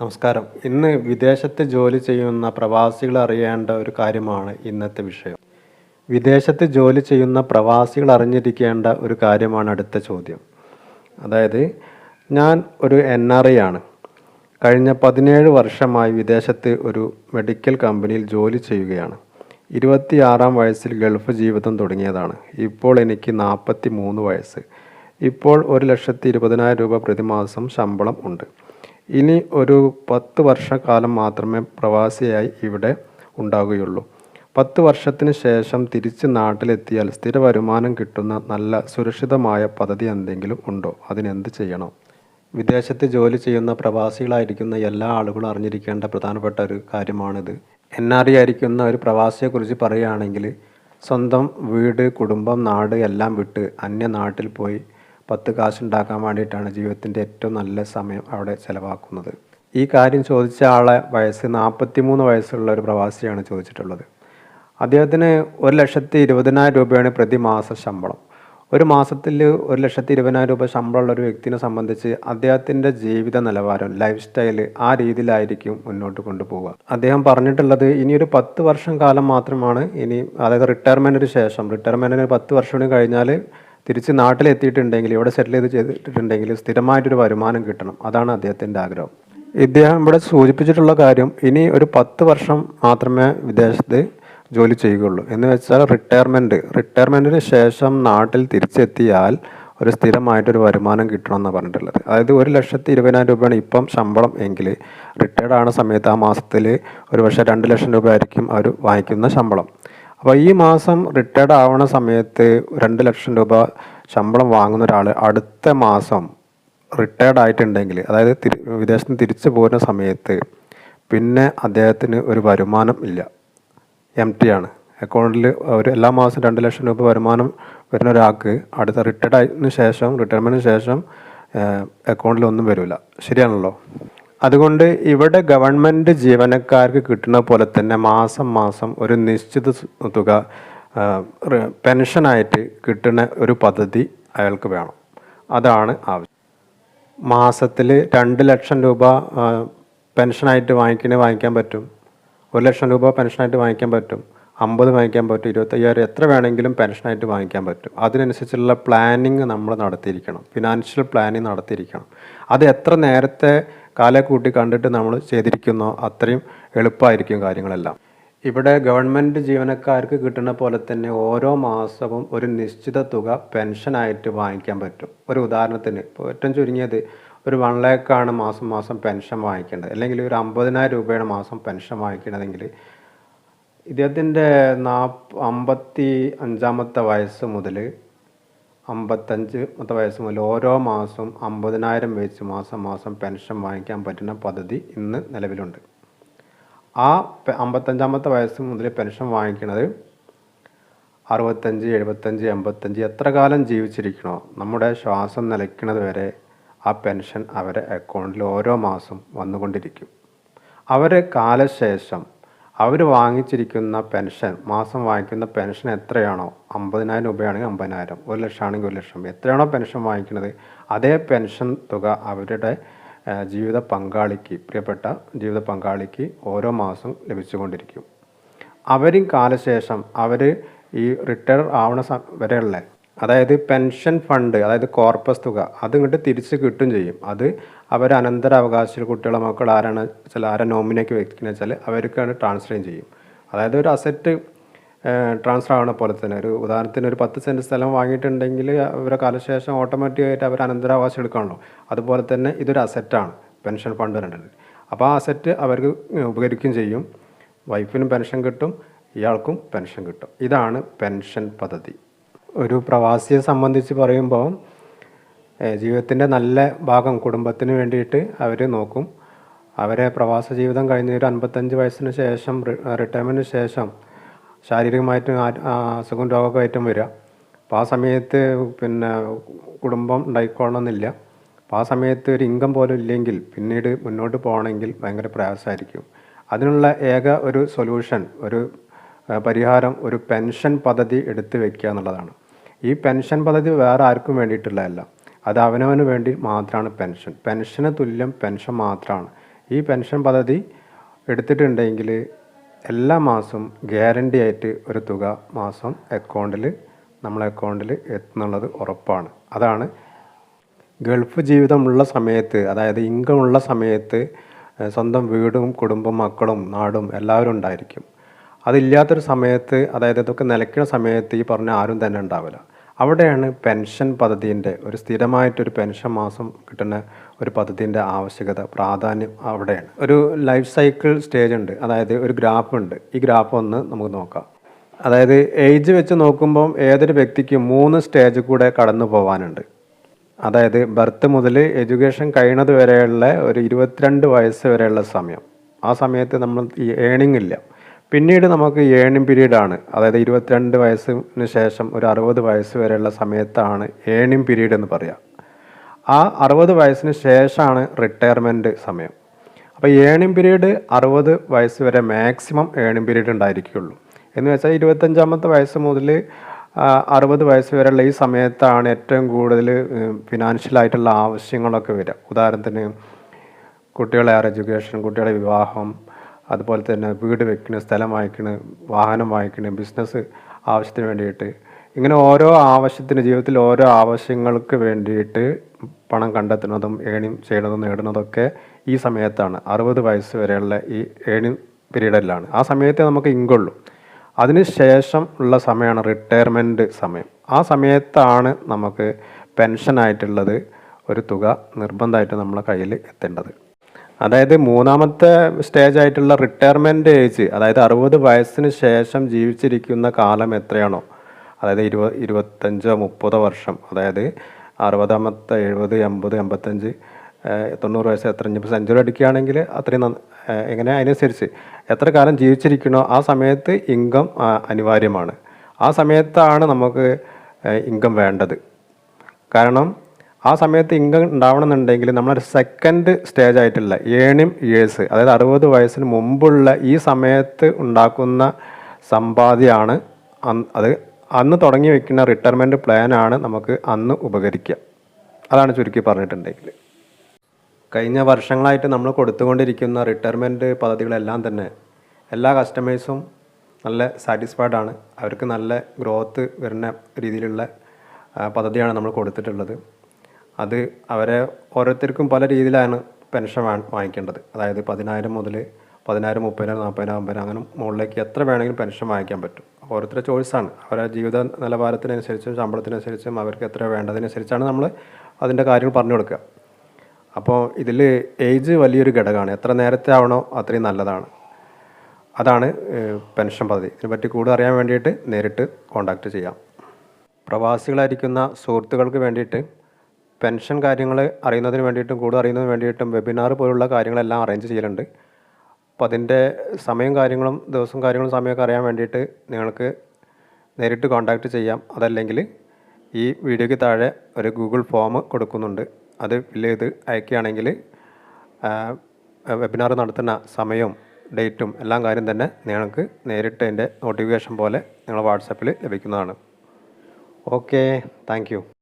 നമസ്കാരം. ഇന്ന് വിദേശത്ത് ജോലി ചെയ്യുന്ന പ്രവാസികൾ അറിയേണ്ട ഒരു കാര്യമാണ് ഇന്നത്തെ വിഷയം. വിദേശത്ത് ജോലി ചെയ്യുന്ന പ്രവാസികൾ അറിഞ്ഞിരിക്കേണ്ട ഒരു കാര്യമാണ് അടുത്ത ചോദ്യം. അതായത് ഞാൻ ഒരു എൻ ആർ ഐ ആണ്. കഴിഞ്ഞ പതിനേഴ് വർഷമായി വിദേശത്ത് ഒരു മെഡിക്കൽ കമ്പനിയിൽ ജോലി ചെയ്യുകയാണ്. ഇരുപത്തിയാറാം വയസ്സിൽ ഗൾഫ് ജീവിതം തുടങ്ങിയതാണ്. ഇപ്പോൾ എനിക്ക് നാൽപ്പത്തി മൂന്ന് വയസ്സ്. ഇപ്പോൾ ഒരു ലക്ഷത്തി ഇരുപതിനായിരം രൂപ പ്രതിമാസം ശമ്പളം ഉണ്ട്. ഇനി ഒരു പത്ത് വർഷക്കാലം മാത്രമേ പ്രവാസിയായി ഇവിടെ ഉണ്ടാകുകയുള്ളൂ. പത്ത് വർഷത്തിന് ശേഷം തിരിച്ച് നാട്ടിലെത്തിയാൽ സ്ഥിര വരുമാനം കിട്ടുന്ന നല്ല സുരക്ഷിതമായ പദ്ധതി എന്തെങ്കിലും ഉണ്ടോ? അതിനെന്ത് ചെയ്യണം? വിദേശത്ത് ജോലി ചെയ്യുന്ന പ്രവാസികളായിരിക്കുന്ന എല്ലാ ആളുകളും അറിഞ്ഞിരിക്കേണ്ട പ്രധാനപ്പെട്ട ഒരു കാര്യമാണിത്. എൻ ആർ ഐ ആയിരിക്കുന്ന ഒരു പ്രവാസിയെക്കുറിച്ച് പറയുകയാണെങ്കിൽ സ്വന്തം വീട് കുടുംബം നാട് എല്ലാം വിട്ട് അന്യ നാട്ടിൽ പോയി പത്ത് കാശുണ്ടാക്കാൻ വേണ്ടിയിട്ടാണ് ജീവിതത്തിന്റെ ഏറ്റവും നല്ല സമയം അവിടെ ചിലവാക്കുന്നത്. ഈ കാര്യം ചോദിച്ച ആളെ വയസ്സ് നാൽപ്പത്തി മൂന്ന് വയസ്സുള്ള ഒരു പ്രവാസിയാണ് ചോദിച്ചിട്ടുള്ളത്. അദ്ദേഹത്തിന് ഒരു ലക്ഷത്തി ഇരുപതിനായിരം രൂപയാണ് പ്രതിമാസ ശമ്പളം. ഒരു മാസത്തിൽ ഒരു ലക്ഷത്തി ഇരുപതിനായിരം രൂപ ശമ്പളമുള്ള ഒരു വ്യക്തിനെ സംബന്ധിച്ച് അദ്ദേഹത്തിന്റെ ജീവിത നിലവാരം ലൈഫ് സ്റ്റൈൽ ആ രീതിയിലായിരിക്കും മുന്നോട്ട് കൊണ്ടുപോവുക. അദ്ദേഹം പറഞ്ഞിട്ടുള്ളത് ഇനി ഒരു പത്ത് വർഷം കാലം മാത്രമാണ് ഇനി അതായത് റിട്ടയർമെന്റിന് ശേഷം റിട്ടയർമെന്റിന് പത്ത് വർഷം കഴിഞ്ഞാൽ തിരിച്ച് നാട്ടിലെത്തിയിട്ടുണ്ടെങ്കിൽ ഇവിടെ സെറ്റിൽ ചെയ്ത് ചെയ്തിട്ടുണ്ടെങ്കിൽ സ്ഥിരമായിട്ടൊരു വരുമാനം കിട്ടണം. അതാണ് അദ്ദേഹത്തിന്റെ ആഗ്രഹം. ഇദ്ദേഹം ഇവിടെ സൂചിപ്പിച്ചിട്ടുള്ള കാര്യം ഇനി ഒരു പത്ത് വർഷം മാത്രമേ വിദേശത്ത് ജോലി ചെയ്യുകയുള്ളൂ. എന്ന് വെച്ചാൽ റിട്ടയർമെന്റ് റിട്ടയർമെന്റിന് ശേഷം നാട്ടിൽ തിരിച്ചെത്തിയാൽ ഒരു സ്ഥിരമായിട്ടൊരു വരുമാനം കിട്ടണമെന്നാണ് പറഞ്ഞിട്ടുള്ളത്. അതായത് ഒരു ലക്ഷത്തി ഇരുപതിനായിരം രൂപയാണ് ഇപ്പം ശമ്പളം എങ്കിൽ റിട്ടയർഡ് ആവുന്ന സമയത്ത് ആ മാസത്തിൽ ഒരു പക്ഷേ രണ്ട് ലക്ഷം രൂപ ആയിരിക്കും അവർ വാങ്ങിക്കുന്ന ശമ്പളം. അപ്പോൾ ഈ മാസം റിട്ടയർഡ് ആവണ സമയത്ത് രണ്ട് ലക്ഷം രൂപ ശമ്പളം വാങ്ങുന്ന ഒരാൾ അടുത്ത മാസം റിട്ടയർഡ് ആയിട്ടുണ്ടെങ്കിൽ അതായത് തിരി വിദേശത്ത് നിന്ന് തിരിച്ചു പോകുന്ന സമയത്ത് പിന്നെ അദ്ദേഹത്തിന് ഒരു വരുമാനം ഇല്ല. എം ടി ആണ്. അക്കൗണ്ടിൽ ഒരു എല്ലാ മാസവും രണ്ട് ലക്ഷം രൂപ വരുമാനം വരുന്ന ഒരാൾക്ക് അടുത്ത റിട്ടയർഡ് ആയതിനു ശേഷം റിട്ടയർമെന്റിന് ശേഷം അക്കൗണ്ടിൽ ഒന്നും വരില്ല ശരിയാണല്ലോ? അതുകൊണ്ട് ഇവിടെ ഗവൺമെന്റ് ജീവനക്കാർക്ക് കിട്ടുന്ന പോലെ തന്നെ മാസം മാസം ഒരു നിശ്ചിത തുക പെൻഷനായിട്ട് കിട്ടുന്ന ഒരു പദ്ധതി അയാൾക്ക് വേണം. അതാണ് ആവശ്യം. മാസത്തിൽ രണ്ട് ലക്ഷം രൂപ പെൻഷനായിട്ട് വാങ്ങിക്കണേ വാങ്ങിക്കാൻ പറ്റും. ഒരു ലക്ഷം രൂപ പെൻഷനായിട്ട് വാങ്ങിക്കാൻ പറ്റും. അമ്പത് വാങ്ങിക്കാൻ പറ്റും. ഇരുപത്തയ്യായിരം എത്ര വേണമെങ്കിലും പെൻഷനായിട്ട് വാങ്ങിക്കാൻ പറ്റും. അതിനനുസരിച്ചുള്ള പ്ലാനിങ് നമ്മൾ നടത്തിയിരിക്കണം. Financial planning നടത്തിയിരിക്കണം. അത് എത്ര നേരത്തെ കാലെ കൂട്ടി കണ്ടിട്ട് നമ്മൾ ചെയ്തിരിക്കുന്നോ അത്രയും എളുപ്പമായിരിക്കും കാര്യങ്ങളെല്ലാം. ഇവിടെ ഗവൺമെന്റ് ജീവനക്കാർക്ക് കിട്ടുന്ന പോലെ തന്നെ ഓരോ മാസവും ഒരു നിശ്ചിത തുക പെൻഷനായിട്ട് വാങ്ങിക്കാൻ പറ്റും. ഒരു ഉദാഹരണത്തിന് ഇപ്പോൾ ഏറ്റവും ചുരുങ്ങിയത് ഒരു വൺ ലാക്കാണ് മാസം മാസം പെൻഷൻ വാങ്ങിക്കേണ്ടത്. അല്ലെങ്കിൽ ഒരു അമ്പതിനായിരം രൂപയാണ് മാസം പെൻഷൻ വാങ്ങിക്കണതെങ്കിൽ ഇദ്ദേഹത്തിന്റെ നാപ്പ് അമ്പത്തി അഞ്ചാമത്തെ വയസ്സ് മുതൽ അമ്പത്തഞ്ചാമത്തെ വയസ്സ് മുതൽ ഓരോ മാസവും അമ്പതിനായിരം വെച്ച് മാസം മാസം പെൻഷൻ വാങ്ങിക്കാൻ പറ്റുന്ന പദ്ധതി ഇന്ന് നിലവിലുണ്ട്. ആ അമ്പത്തഞ്ചാമത്തെ വയസ്സ് മുതൽ പെൻഷൻ വാങ്ങിക്കുന്നത് അറുപത്തഞ്ച് എഴുപത്തഞ്ച് എൺപത്തഞ്ച് എത്ര കാലം ജീവിച്ചിരിക്കണോ നമ്മുടെ ശ്വാസം നിലയ്ക്കുന്നത് വരെ ആ പെൻഷൻ അവരെ അക്കൗണ്ടിൽ ഓരോ മാസം വന്നുകൊണ്ടിരിക്കും. അവരെ കാലശേഷം അവർ വാങ്ങിച്ചിരിക്കുന്ന പെൻഷൻ മാസം വാങ്ങിക്കുന്ന പെൻഷൻ എത്രയാണോ? അമ്പതിനായിരം രൂപയാണെങ്കിൽ അമ്പതിനായിരം ഒരു ലക്ഷമാണെങ്കിൽ ഒരു ലക്ഷം. എത്രയാണോ പെൻഷൻ വാങ്ങിക്കുന്നത്? അതേ പെൻഷൻ തുക അവരുടെ ജീവിത പങ്കാളിക്ക് പ്രിയപ്പെട്ട ജീവിത പങ്കാളിക്ക് ഓരോ മാസം ലഭിച്ചുകൊണ്ടിരിക്കും. അവരും കാലശേഷം അവർ ഈ റിട്ടയർ ആവണ വരെയുള്ള അതായത് പെൻഷൻ ഫണ്ട് അതായത് കോർപ്പസ് തുക അത് ഇങ്ങോട്ട് തിരിച്ച് കിട്ടും ചെയ്യും. അത് അവർ അനന്തരാവകാശ കുട്ടികളെ മക്കൾ ആരാണ് വെച്ചാൽ ആരാ നോമിനേക്ക് വെക്കുന്ന വെച്ചാൽ അവർക്കാണ് ട്രാൻസ്ഫർ ചെയ്യും. അതായത് ഒരു അസറ്റ് ട്രാൻസ്ഫർ ആവണ പോലെ തന്നെ. ഒരു ഉദാഹരണത്തിന് ഒരു പത്ത് സെന്റ് സ്ഥലം വാങ്ങിയിട്ടുണ്ടെങ്കിൽ അവരുടെ കാലശേഷം ഓട്ടോമാറ്റിക്കായിട്ട് അവർ അനന്തരാവകാശം എടുക്കാണല്ലോ. അതുപോലെ തന്നെ ഇതൊരു അസറ്റാണ് പെൻഷൻ ഫണ്ട് വരേണ്ടത് അപ്പോൾ ആ അസറ്റ് അവർക്ക് ഉപകരിക്കുകയും ചെയ്യും. വൈഫിനും പെൻഷൻ കിട്ടും ഇയാൾക്കും പെൻഷൻ കിട്ടും. ഇതാണ് പെൻഷൻ പദ്ധതി. ഒരു പ്രവാസിയെ സംബന്ധിച്ച് പറയുമ്പോൾ ജീവിതത്തിന്റെ നല്ല ഭാഗം കുടുംബത്തിന് വേണ്ടിയിട്ട് അവർ നോക്കും. അവരെ പ്രവാസ ജീവിതം കഴിഞ്ഞ ഒരു അൻപത്തഞ്ച് വയസ്സിന് ശേഷം റിട്ടയർമെന്റിന് ശേഷം ശാരീരികമായിട്ടും അസുഖം രോഗമൊക്കെ ആയിട്ടും വരിക അപ്പോൾ ആ സമയത്ത് പിന്നെ കുടുംബം ഉണ്ടായിക്കൊള്ളണമെന്നില്ല അപ്പോൾ ആ സമയത്ത് ഒരു ഇൻകം പോലും ഇല്ലെങ്കിൽ പിന്നീട് മുന്നോട്ട് പോകണമെങ്കിൽ ഭയങ്കര പ്രയാസമായിരിക്കും. അതിനുള്ള ഏക ഒരു സൊല്യൂഷൻ ഒരു പരിഹാരം ഒരു പെൻഷൻ പദ്ധതി എടുത്തു വയ്ക്കുക എന്നുള്ളതാണ്. ഈ പെൻഷൻ പദ്ധതി വേറെ ആർക്കും വേണ്ടിയിട്ടുള്ളതല്ല അത് അവനവന് വേണ്ടി മാത്രമാണ് പെൻഷൻ. പെൻഷന് തുല്യം പെൻഷൻ മാത്രമാണ്. ഈ പെൻഷൻ പദ്ധതി എടുത്തിട്ടുണ്ടെങ്കിൽ എല്ലാ മാസവും ഗ്യാരണ്ടി ആയിട്ട് ഒരു തുക മാസം അക്കൗണ്ടിൽ നമ്മളെ അക്കൗണ്ടിൽ എത്തുന്നുള്ളത് ഉറപ്പാണ്. അതാണ് ഗൾഫ് ജീവിതമുള്ള സമയത്ത് അതായത് ഇൻകം ഉള്ള സമയത്ത് സ്വന്തം വീടും കുടുംബം മക്കളും നാടും എല്ലാവരും ഉണ്ടായിരിക്കും. അതില്ലാത്തൊരു സമയത്ത് അതായത് ഇതൊക്കെ നിലയ്ക്കുന്ന സമയത്ത് ഈ പറഞ്ഞ ആരും തന്നെ ഉണ്ടാവില്ല. അവിടെയാണ് പെൻഷൻ പദ്ധതിന്റെ ഒരു സ്ഥിരമായിട്ടൊരു പെൻഷൻ മാസം കിട്ടുന്ന ഒരു പദ്ധതിന്റെ ആവശ്യകത പ്രാധാന്യം അവിടെയാണ്. ഒരു ലൈഫ് സൈക്കിൾ സ്റ്റേജ് ഉണ്ട്. അതായത് ഒരു ഗ്രാഫ് ഉണ്ട്. ഈ ഗ്രാഫ് ഒന്ന് നമുക്ക് നോക്കാം. അതായത് ഏജ് വെച്ച് നോക്കുമ്പം ഏതൊരു വ്യക്തിക്കും മൂന്ന് സ്റ്റേജ് കൂടെ കടന്നു പോകാനുണ്ട് അതായത് ബർത്ത് മുതൽ എഡ്യൂക്കേഷൻ കഴിയുന്നത് വരെയുള്ള ഒരു ഇരുപത്തിരണ്ട് വയസ്സ് വരെയുള്ള സമയം. ആ സമയത്ത് നമ്മൾ ഈ ഏണിംഗ് ഇല്ല. പിന്നീട് നമുക്ക് ഏണിംഗ് ആണ്. അതായത് ഇരുപത്തിരണ്ട് വയസ്സിന് ശേഷം ഒരു അറുപത് വയസ്സ് വരെയുള്ള സമയത്താണ് ഏണിംഗ് പീരീഡ് എന്ന് പറയാം. ആ അറുപത് വയസ്സിന് ശേഷമാണ് റിട്ടയർമെന്റ് സമയം. അപ്പോൾ ഏണിംഗ് പീരീഡ് അറുപത് വയസ്സ് വരെ മാക്സിമം ഏണിംഗ് പീരീഡ് ഉണ്ടായിരിക്കുള്ളൂ എന്ന് വെച്ചാൽ ഇരുപത്തഞ്ചാമത്തെ വയസ്സ് മുതൽ അറുപത് വയസ്സ് വരെയുള്ള ഈ സമയത്താണ് ഏറ്റവും കൂടുതൽ ഫിനാൻഷ്യലായിട്ടുള്ള ആവശ്യങ്ങളൊക്കെ വരിക. ഉദാഹരണത്തിന് കുട്ടികളെ ഹയർ എഡ്യൂക്കേഷൻ കുട്ടികളുടെ വിവാഹം അതുപോലെ തന്നെ വീട് വെക്കണ സ്ഥലം വാങ്ങിക്കണ് വാഹനം വാങ്ങിക്കണ് ബിസിനസ് ആവശ്യത്തിന് വേണ്ടിയിട്ട്. ഇങ്ങനെ ഓരോ ആവശ്യത്തിന് ജീവിതത്തിൽ ഓരോ ആവശ്യങ്ങൾക്ക് വേണ്ടിയിട്ട് പണം കണ്ടെത്തുന്നതും ഏണിയും ചെയ്യുന്നതും നേടുന്നതൊക്കെ ഈ സമയത്താണ്. അറുപത് വയസ്സ് വരെയുള്ള ഈ ഏണിങ് പീരീഡിലാണ് ആ സമയത്തെ നമുക്ക് ഇങ്കുള്ളൂ അതിന് ശേഷം ഉള്ള സമയമാണ് റിട്ടയർമെന്റ് സമയം. ആ സമയത്താണ് നമുക്ക് പെൻഷനായിട്ടുള്ളത് ഒരു തുക നിർബന്ധമായിട്ട് നമ്മളെ കയ്യിൽ എത്തേണ്ടത്. അതായത് മൂന്നാമത്തെ സ്റ്റേജ് ആയിട്ടുള്ള റിട്ടയർമെന്റ് ഏജ് അതായത് അറുപത് വയസ്സിന് ശേഷം ജീവിച്ചിരിക്കുന്ന കാലം എത്രയാണോ? അതായത് ഇരുപത് ഇരുപത്തഞ്ചോ മുപ്പതോ വർഷം. അതായത് അറുപതാമത്തെ എഴുപത് എൺപത് എൺപത്തഞ്ച് തൊണ്ണൂറ് വയസ്സ് എത്ര? ഇപ്പം സെഞ്ചുറി അടിക്കുകയാണെങ്കിൽ അത്രയും എങ്ങനെ? അതിനനുസരിച്ച് എത്ര കാലം ജീവിച്ചിരിക്കണോ? ആ സമയത്ത് ഇൻകം അനിവാര്യമാണ്. ആ സമയത്താണ് നമുക്ക് ഇൻകം വേണ്ടത്. കാരണം ആ സമയത്ത് ഇൻകം ഉണ്ടാവണമെന്നുണ്ടെങ്കിൽ നമ്മളൊരു സെക്കൻഡ് സ്റ്റേജ് ആയിട്ടുള്ള ഏണിം ഇയേഴ്സ് അതായത് അറുപത് വയസ്സിന് മുമ്പുള്ള ഈ സമയത്ത് ഉണ്ടാക്കുന്ന സമ്പാദ്യമാണ് അത് അന്ന് തുടങ്ങി വെക്കുന്ന റിട്ടയർമെന്റ് പ്ലാനാണ് നമുക്ക് അന്ന് ഉപകരിക്കുക. അതാണ് ചുരുക്കി പറഞ്ഞിട്ടുണ്ടെങ്കിൽ. കഴിഞ്ഞ വർഷങ്ങളായിട്ട് നമ്മൾ കൊടുത്തുകൊണ്ടിരിക്കുന്ന റിട്ടയർമെന്റ് പദ്ധതികളെല്ലാം തന്നെ എല്ലാ കസ്റ്റമേഴ്സും നല്ല സാറ്റിസ്ഫൈഡ് ആണ്. അവർക്ക് നല്ല ഗ്രോത്ത് വരുന്ന രീതിയിലുള്ള പദ്ധതിയാണ് നമ്മൾ കൊടുത്തിട്ടുള്ളത്. അത് അവരെ ഓരോരുത്തർക്കും പല രീതിയിലാണ് പെൻഷൻ വാങ്ങിക്കേണ്ടത്. അതായത് പതിനായിരം മുതൽ പതിനായിരം മുപ്പതിനായിരം നാൽപ്പതിനായിരം അമ്പതിനായിരം അങ്ങനെ മുകളിലേക്ക് എത്ര വേണമെങ്കിലും പെൻഷൻ വാങ്ങിക്കാൻ പറ്റും. ഓരോരുത്തരുടെ ചോയ്സാണ്. അവരുടെ ജീവിത നിലവാരത്തിനനുസരിച്ചും ശമ്പളത്തിനനുസരിച്ചും അവർക്ക് എത്ര വേണ്ടതിനനുസരിച്ചാണ് നമ്മൾ അതിന്റെ കാര്യങ്ങൾ പറഞ്ഞു കൊടുക്കുക. അപ്പോൾ ഇതിൽ ഏജ് വലിയൊരു ഘടകമാണ്. എത്ര നേരത്തെ ആവണോ അത്രയും നല്ലതാണ്. അതാണ് പെൻഷൻ പദ്ധതി. ഇതിനെപ്പറ്റി കൂടുതൽ അറിയാൻ വേണ്ടിയിട്ട് നേരിട്ട് കോൺടാക്റ്റ് ചെയ്യാം. പ്രവാസികളായിരിക്കുന്ന സുഹൃത്തുക്കൾക്ക് വേണ്ടിയിട്ട് പെൻഷൻ കാര്യങ്ങൾ അറിയുന്നതിന് വേണ്ടിയിട്ടും കൂടുതൽ അറിയുന്നതിന് വേണ്ടിയിട്ടും വെബിനാർ പോലുള്ള കാര്യങ്ങളെല്ലാം അറേഞ്ച് ചെയ്യലുണ്ട്. അപ്പോൾ അതിന്റെ സമയം കാര്യങ്ങളും ദിവസം കാര്യങ്ങളും സമയമൊക്കെ അറിയാൻ വേണ്ടിയിട്ട് നിങ്ങൾക്ക് നേരിട്ട് കോൺടാക്റ്റ് ചെയ്യാം. അതല്ലെങ്കിൽ ഈ വീഡിയോയ്ക്ക് താഴെ ഒരു ഗൂഗിൾ ഫോം കൊടുക്കുന്നുണ്ട്. അത് ഫില്ല് ചെയ്ത് അയക്കുകയാണെങ്കിൽ വെബിനാർ നടത്തുന്ന സമയവും ഡേറ്റും എല്ലാം കാര്യം തന്നെ നിങ്ങൾക്ക് നേരിട്ട് എന്റെ നോട്ടിഫിക്കേഷൻ പോലെ നിങ്ങളെ വാട്സാപ്പിൽ ലഭിക്കുന്നതാണ്. Okay thank